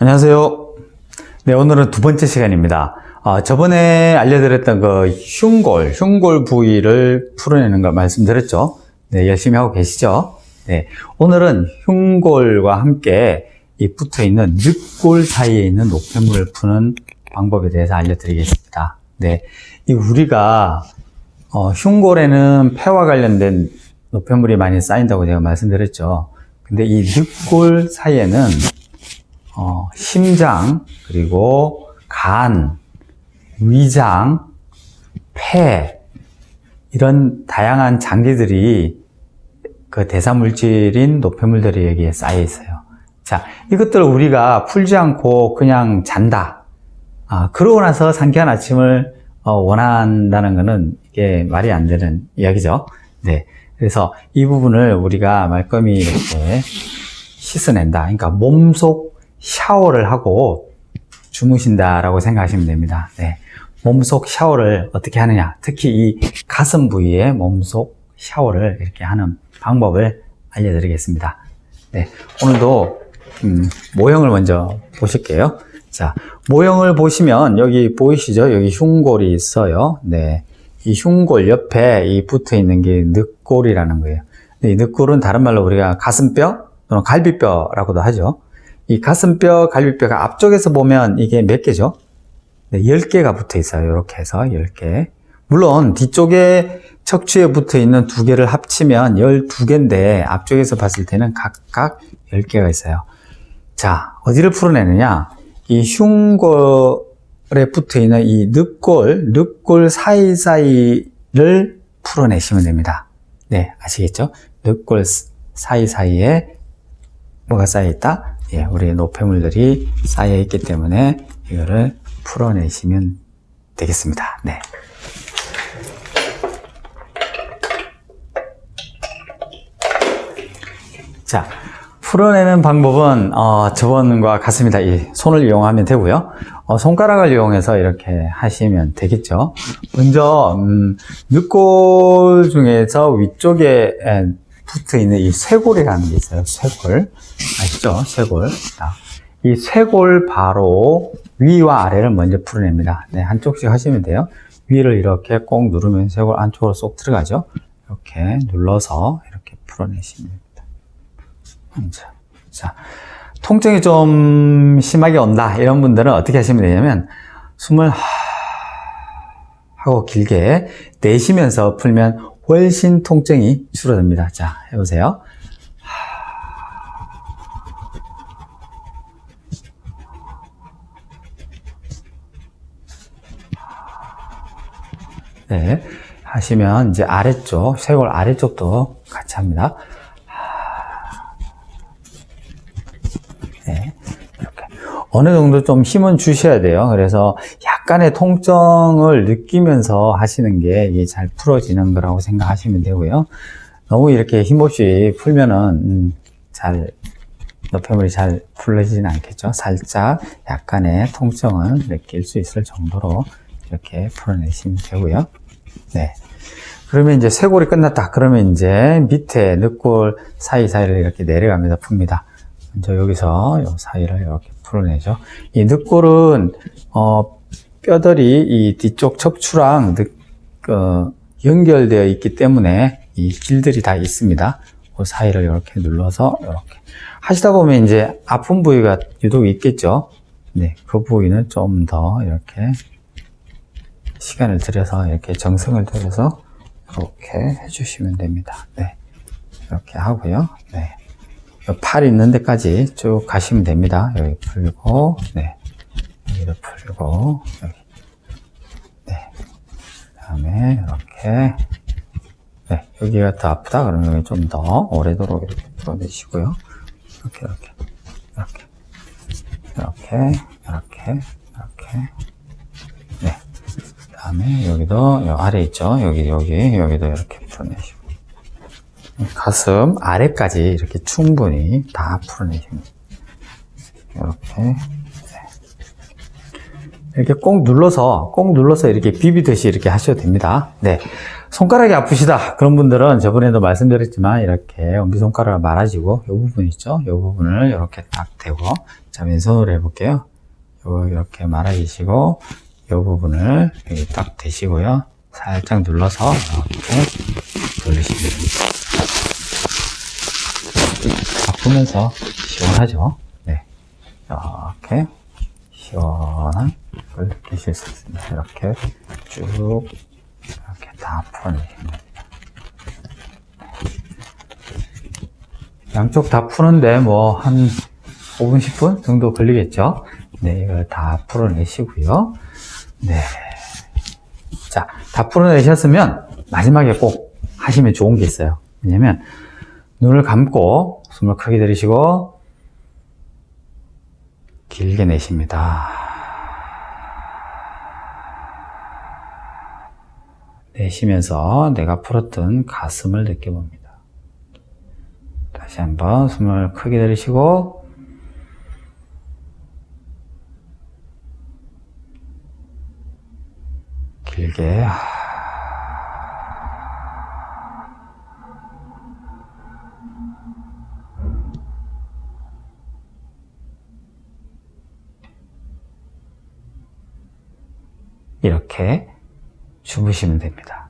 안녕하세요. 네, 오늘은 두 번째 시간입니다. 어, 저번에 알려드렸던 그 흉골, 흉골 부위를 풀어내는 거 말씀드렸죠? 네, 열심히 하고 계시죠? 네, 오늘은 흉골과 함께 이 붙어 있는 늑골 사이에 있는 노폐물을 푸는 방법에 대해서 알려드리겠습니다. 네, 이 우리가 어, 흉골에는 폐와 관련된 노폐물이 많이 쌓인다고 제가 말씀드렸죠. 근데 이 늑골 사이에는 어, 심장, 그리고 간, 위장, 폐, 이런 다양한 장기들이 그 대사물질인 노폐물들이 여기에 쌓여 있어요. 자, 이것들을 우리가 풀지 않고 그냥 잔다. 아, 그러고 나서 상쾌한 아침을 어, 원한다는 것은 이게 말이 안 되는 이야기죠. 네. 그래서 이 부분을 우리가 말끔히 이렇게 씻어낸다. 그러니까 몸속 샤워를 하고 주무신다라고 생각하시면 됩니다. 네. 몸속 샤워를 어떻게 하느냐. 특히 이 가슴 부위에 몸속 샤워를 이렇게 하는 방법을 알려드리겠습니다. 네. 오늘도 음, 모형을 먼저 보실게요. 자, 모형을 보시면 여기 보이시죠? 여기 흉골이 있어요. 네. 이 흉골 옆에 이 붙어 있는 게 늑골이라는 거예요. 이 늑골은 다른 말로 우리가 가슴뼈 또는 갈비뼈라고도 하죠. 이 가슴뼈, 갈비뼈가 앞쪽에서 보면 이게 몇 개죠? 네, 10개가 붙어 있어요. 이렇게 해서 10개. 물론 뒤쪽에 척추에 붙어 있는 두 개를 합치면 12개인데 앞쪽에서 봤을 때는 각각 10개가 있어요. 자, 어디를 풀어내느냐? 이 흉골에 붙어 있는 이 늑골, 늑골 사이사이를 풀어내시면 됩니다. 네, 아시겠죠? 늑골 사이사이에 뭐가 쌓여 있다? 예, 우리 노폐물들이 쌓여 있기 때문에 이거를 풀어내시면 되겠습니다. 네. 자, 풀어내는 방법은 어, 저번과 같습니다. 이 손을 이용하면 되고요. 어, 손가락을 이용해서 이렇게 하시면 되겠죠. 먼저 음, 늑골 중에서 위쪽에 에, 붙어 있는 이 쇄골이라는 게 있어요. 쇄골 아시죠? 쇄골. 자, 이 쇄골 바로 위와 아래를 먼저 풀어냅니다. 네, 한쪽씩 하시면 돼요. 위를 이렇게 꼭 누르면 쇄골 안쪽으로 쏙 들어가죠. 이렇게 눌러서 이렇게 풀어내시면 됩니다. 자, 자, 통증이 좀 심하게 온다. 이런 분들은 어떻게 하시면 되냐면, 숨을 하... 하고 길게 내쉬면서 풀면 훨씬 통증이 줄어듭니다. 자, 해보세요. 네. 하시면 이제 아래쪽, 쇄골 아래쪽도 같이 합니다. 네. 이렇게. 어느 정도 좀 힘은 주셔야 돼요. 그래서 약간의 통증을 느끼면서 하시는 게 잘 풀어지는 거라고 생각하시면 되고요. 너무 이렇게 힘없이 풀면은, 음, 잘, 노폐물이 잘 풀려지진 않겠죠. 살짝 약간의 통증을 느낄 수 있을 정도로 이렇게 풀어내시면 되고요. 네. 그러면 이제 쇄골이 끝났다. 그러면 이제 밑에 늑골 사이사이를 이렇게 내려가면서 풉니다. 먼저 여기서 요 사이를 이렇게 풀어내죠. 이 늑골은 어, 뼈들이 이 뒤쪽 척추랑 늑, 어, 연결되어 있기 때문에 이 길들이 다 있습니다. 그 사이를 이렇게 눌러서 이렇게 하시다 보면 이제 아픈 부위가 유독 있겠죠. 네, 그 부위는 좀 더 이렇게 시간을 들여서 이렇게 정성을 들여서 이렇게 해주시면 됩니다. 네, 이렇게 하고요. 네. 팔 있는 데까지 쭉 가시면 됩니다. 여기 풀고, 네. 여기도 풀고. 네. 그 다음에, 이렇게. 네. 여기가 더 아프다. 그러면 여기 좀 더 오래도록 이렇게 풀어내시고요. 이렇게, 이렇게. 이렇게. 이렇게, 이렇게, 이렇게. 네. 그 다음에 여기도, 요 아래 있죠? 여기, 여기, 여기도 이렇게 풀어내시고. 가슴 아래까지 이렇게 충분히 다 풀어내시면 이렇게 네. 이렇게 꼭 눌러서 꼭 눌러서 이렇게 비비듯이 이렇게 하셔도 됩니다. 네 손가락이 아프시다. 그런 분들은 저번에도 말씀드렸지만 이렇게 엄지손가락을 말아지고 이 부분 있죠? 이 부분을 이렇게 딱 대고 자 왼손으로 해볼게요. 요 이렇게 말아주시고 이 부분을 여기 딱 대시고요. 살짝 눌러서 이렇게 돌리시면 됩니다. 바꾸면서 시원하죠? 네. 이렇게 시원한 걸 느끼실 수 있습니다. 이렇게 쭉 이렇게 다 풀어내시면 됩니다. 양쪽 다 푸는데 뭐 한 5분, 10분 정도 걸리겠죠? 네, 이걸 다 풀어내시고요. 네. 자, 다 풀어내셨으면 마지막에 꼭 하시면 좋은 게 있어요. 왜냐면 눈을 감고 숨을 크게 들이시고 길게 내쉽니다. 내쉬면서 내가 풀었던 가슴을 느껴봅니다. 다시 한번 숨을 크게 들이쉬고 길게 이렇게 주무시면 됩니다.